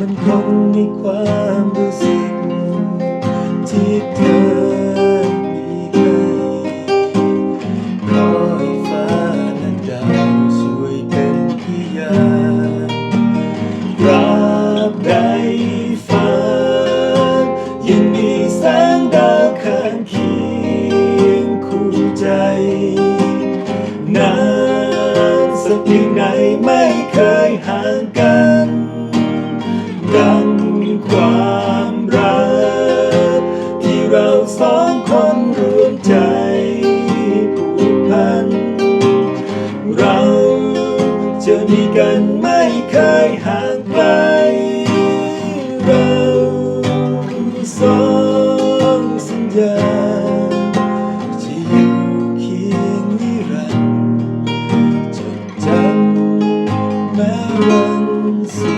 มันคงมีความรู้สึกที่เธอมีให้ขอให้ฟ้าและดาวช่วยเป็นพยานตราบใดฟ้ายังมีแสงดาวข้างเคียงคู่ใจนานสักเพียงไหนไม่เคยห่างกัน จะมีกันไม่เคยห่างไกลเราสองสัญญาจะอยู่เคียงนิรันดร์จดจำแม้วันสุด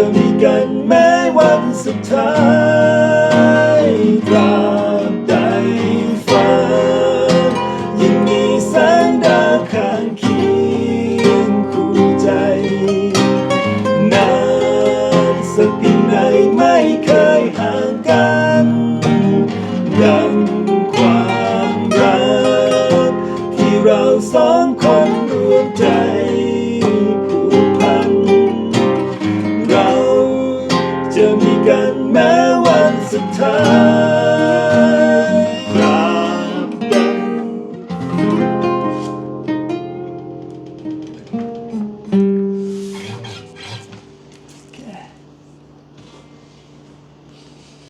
จะมีกันแม้วันสุดท้ายตราบใดฟ้ายังมีแสงดาวข้างเคียงคู่ใจนานสักเพียงไหไม่เคยห่างกันดังความรักที่เราสองคน มีกันแม้วันสุดท้าย